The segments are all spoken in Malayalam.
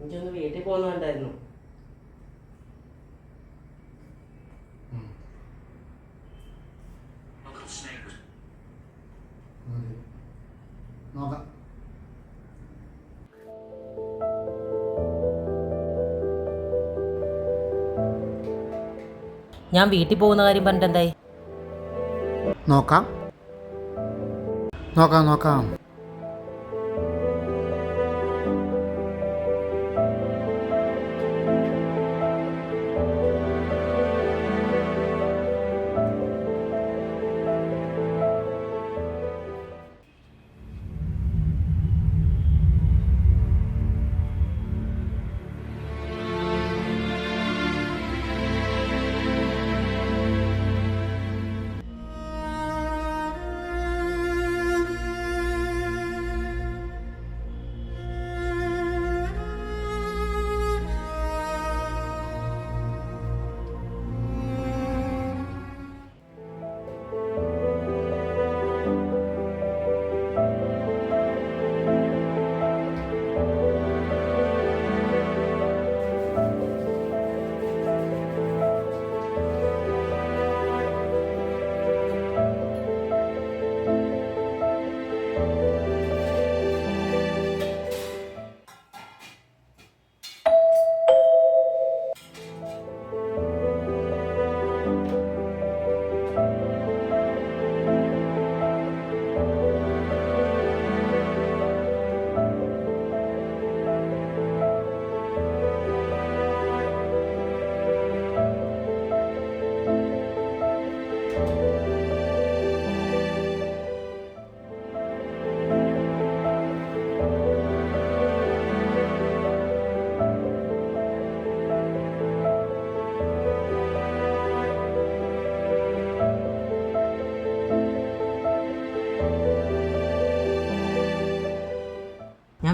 എനിക്കൊന്ന് വീട്ടിൽ പോകുന്നുണ്ടായിരുന്നു. നോക്കാം. ഞാൻ വീട്ടിൽ പോകുന്ന കാര്യം പറഞ്ഞിട്ട് എന്തായി നോക്കാം. നോക്കാം നോക്കാം.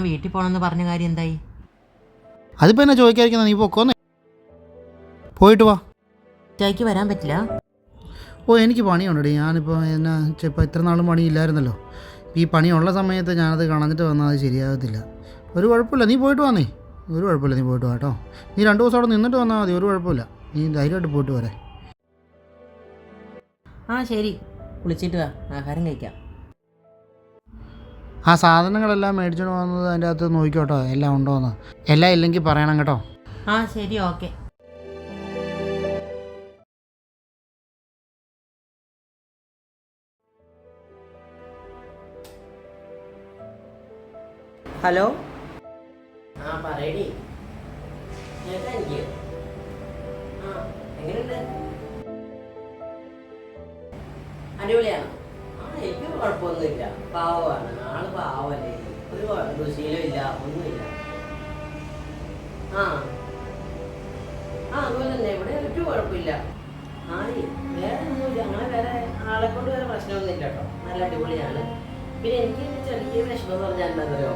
വീട്ടിൽ പോകണമെന്ന് പറഞ്ഞ കാര്യം എന്തായി? അതിപ്പോൾ എന്നെ ചോദിക്കാതിരിക്കുന്ന? നീ പൊക്കോന്നേ പോയിട്ട് വാ. ഉച്ചയ്ക്ക് വരാൻ പറ്റില്ല? ഓ എനിക്ക് പണിയുണ്ടടി. ഞാനിപ്പോൾ എന്നാ ഇപ്പോൾ ഇത്ര നാളും പണിയില്ലായിരുന്നല്ലോ. ഈ പണിയുള്ള സമയത്ത് ഞാനത് കളഞ്ഞിട്ട് വന്നാൽ അത് ശരിയാകത്തില്ല. ഒരു കുഴപ്പമില്ല. നീ പോയിട്ട് വന്നേ. ഒരു കുഴപ്പമില്ല. നീ പോയിട്ട് വാട്ടോ നീ രണ്ട് ദിവസം അവിടെ നിന്നിട്ട് വന്നാൽ മതി. ഒരു കുഴപ്പമില്ല. നീ ധൈര്യമായിട്ട് പോയിട്ട് വരെ. ആ ശരി. കുളിച്ചിട്ട് വാ. ആഹാരം കഴിക്കാം. ആ സാധനങ്ങളെല്ലാം മേടിച്ചോണ്ട് വന്നത് അതിന്റെ അകത്ത് നോക്കിക്കോട്ടോ എല്ലാം ഉണ്ടോയെന്ന് എല്ലാം ഇല്ലെങ്കിൽ പറയണം കേട്ടോ. ആ ശരി ഓക്കെ. ഹലോ? ആ പറയടി. അടിപൊളിയാണോ. ആ എനിക്ക് കുഴപ്പമൊന്നുമില്ല. പാവമാണ്. ആൾ പാവല്ലേ. ഒരു കുഴപ്പം ശീലമില്ല ഒന്നുമില്ല. ആ. ആ അതുപോലെ തന്നെ. ഇവിടെ ഒരു കുഴപ്പമില്ല. ആയി വേറെ ഒന്നുമില്ല അങ്ങനെ വേറെ ആളെ കൊണ്ട് വേറെ പ്രശ്നമൊന്നുമില്ല കേട്ടോ. നല്ല അടിപൊളിയാണ്. പിന്നെ എനിക്ക് ചെറിയ വിഷമം പറഞ്ഞാൽ എന്താണെന്നറിയോ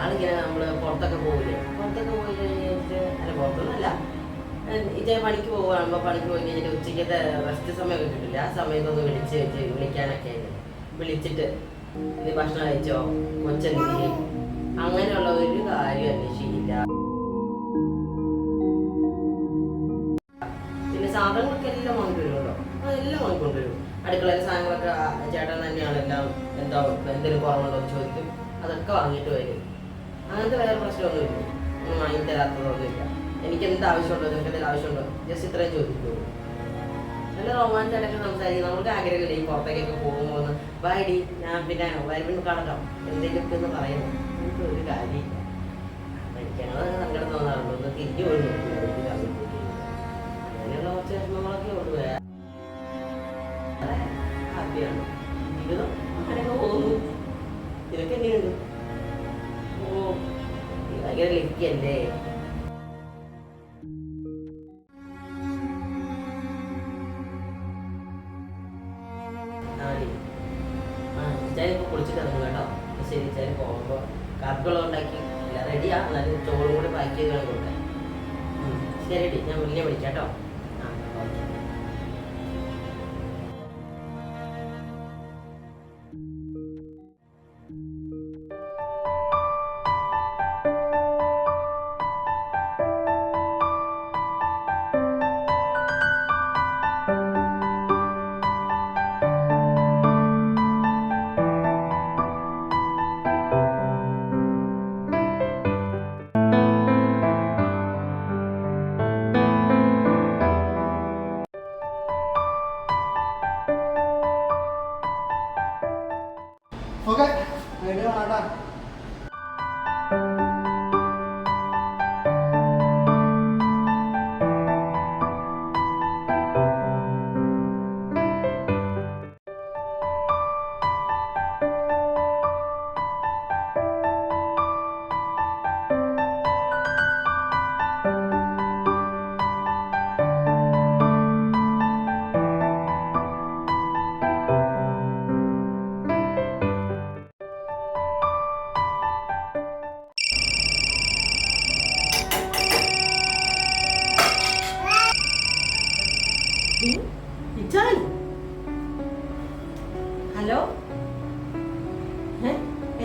ആളിങ്ങനെ നമ്മൾ പുറത്തൊക്കെ പോവില്ലേ? പുറത്തൊക്കെ പോയി കഴിഞ്ഞിട്ട് അല്ല പുറത്തൊന്നുമല്ല. ഇതേ പണിക്ക് പോവുകയാകുമ്പോൾ പണിക്ക് പോയി കഴിഞ്ഞിട്ട് ഉച്ചയ്ക്കത്തെ റെസ്റ്റ് സമയം കിട്ടില്ല ആ സമയത്തൊന്ന് വിളിച്ച് വിളിക്കാനൊക്കെ ഉണ്ട് വിളിച്ചിട്ട് ഇത് ഭക്ഷണം കഴിച്ചോ? കൊച്ചെന്തി അങ്ങനെയുള്ള ഒരു കാര്യം അന്വേഷിക്കില്ല പിന്നെ സാധനങ്ങളൊക്കെ എല്ലാം വാങ്ങിക്കൊണ്ടുവരുമല്ലോ? അതെല്ലാം വാങ്ങിക്കൊണ്ടുവരും. അടുക്കളയിലെ സാധനങ്ങളൊക്കെ ചേട്ടൻ തന്നെയാണ് എല്ലാം എന്താ എന്തെങ്കിലും കുറവുണ്ടോ എന്ന് ചോദിക്കും. അതൊക്കെ വാങ്ങിയിട്ട് വരും. അങ്ങനത്തെ വേറെ പ്രശ്നമൊന്നുമില്ല. ഒന്നും വാങ്ങി തരാത്തതൊന്നുമില്ല എനിക്ക് എന്ത് ആവശ്യമുണ്ടോ നിങ്ങൾക്ക് എന്തെങ്കിലും ആവശ്യമുണ്ടോ? ജസ്റ്റ് ഇത്രയും ചോദിക്കുള്ളൂ. നല്ല റൊമാൻസായിട്ടൊക്കെ സംസാരിക്കും. നമുക്ക് ആഗ്രഹമില്ല ഈ പുറത്തേക്കൊക്കെ പോകുമ്പോൾ വായിടി ഞാൻ പിന്നെ വരുമ്പോൾ കടക്കാം എന്തെങ്കിലുമൊക്കെ ഒന്ന് പറയുന്നു എനിക്ക് ഒരു കാര്യമില്ല. എനിക്കങ്ങനെ സങ്കടം തോന്നാറുണ്ട്. ഒന്ന് തിരിഞ്ഞു പോയി അങ്ങനെയുള്ള കുറച്ച് വിഷമങ്ങളൊക്കെ ഉള്ളു ഹാപ്പിയാണ്. അങ്ങനെയൊക്കെ പോകുന്നു. ഇതൊക്കെ ഓ ഭയങ്കര ലക്കിയല്ലേ? ശരി ഞാൻ വിളിക്കാം കേട്ടോ ആ ഓക്കെ. ഹലോ?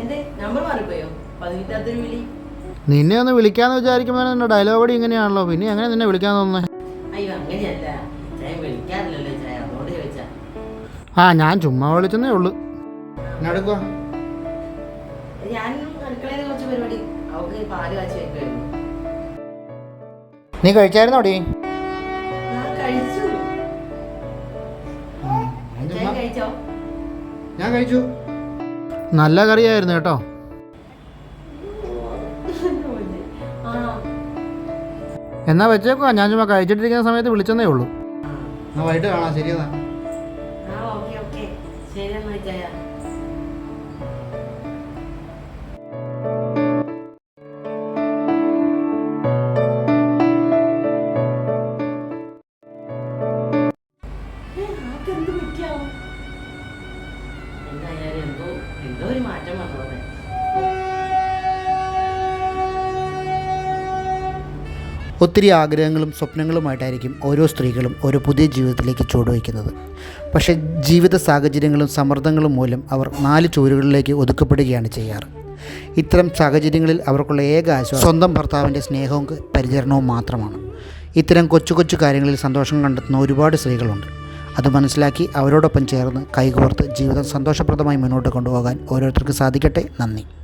എന്തേ? നമ്പർ മാറിപ്പോയോ? പതിനെട്ടാത്തൊരു വിളി. നിന്നെ ഒന്ന് വിളിക്കാന്ന് വിചാരിക്കുമ്പോൾ നിന്റെ ഡയലോഗ് കൂടി ഇങ്ങനെയാണല്ലോ. പിന്നെ എങ്ങനെ നിന്നെ വിളിക്കാൻ തോന്നുന്നത് അയ്യോ അങ്ങനെയല്ല. ചായ വിളിക്കാറില്ലല്ലോ ചായ അതുകൊണ്ട് ചോദിച്ചാ. ആ ഞാൻ ചുമ്മാ വിളിച്ചെന്നേ ഉള്ളൂ. നടക്കുക ഞാൻ അടുക്കളയിൽ കുറച്ച് പരിപാടി. അവൾക്ക് പാൽ കാച്ചി വെക്കുമായിരുന്നു നീ കഴിച്ചായിരുന്നോടി ഞാൻ കഴിച്ചു കഴിച്ചോ? ഞാൻ കഴിച്ചു. നല്ല കറിയായിരുന്നു കേട്ടോ. എന്നാ വെച്ചേക്കുവാ. ഞാൻ ചുമ്മാ കഴിച്ചിട്ടിരിക്കുന്ന സമയത്ത് വിളിച്ചെന്നേ ഉള്ളൂ. വൈകിട്ട് കാണാം. ശരിയെന്നാ. എന്തോ ഒരു മാറ്റം വന്നോടെ ഒത്തിരി ആഗ്രഹങ്ങളും സ്വപ്നങ്ങളുമായിട്ടായിരിക്കും ഓരോ സ്ത്രീകളും ഒരു പുതിയ ജീവിതത്തിലേക്ക് ചുവടുവയ്ക്കുന്നത് പക്ഷേ ജീവിത സാഹചര്യങ്ങളും സമ്മർദ്ദങ്ങളും മൂലം അവർ നാല് ചുവരുകളിലേക്ക് ഒതുക്കപ്പെടുകയാണ് ചെയ്യാറ്. ഇത്തരം സാഹചര്യങ്ങളിൽ അവർക്കുള്ള ഏക ആശ്വാസം സ്വന്തം ഭർത്താവിന്റെ സ്നേഹവും പരിചരണവും മാത്രമാണ്. ഇത്തരം കൊച്ചു കൊച്ചു കാര്യങ്ങളിൽ സന്തോഷം കണ്ടെത്തുന്ന ഒരുപാട് സ്ത്രീകളുണ്ട്. അത് മനസ്സിലാക്കി അവരോടൊപ്പം ചേർന്ന് കൈകോർത്ത് ജീവിതം സന്തോഷപ്രദമായി മുന്നോട്ട് കൊണ്ടുപോകാൻ ഓരോരുത്തർക്ക് സാധിക്കട്ടെ. നന്ദി.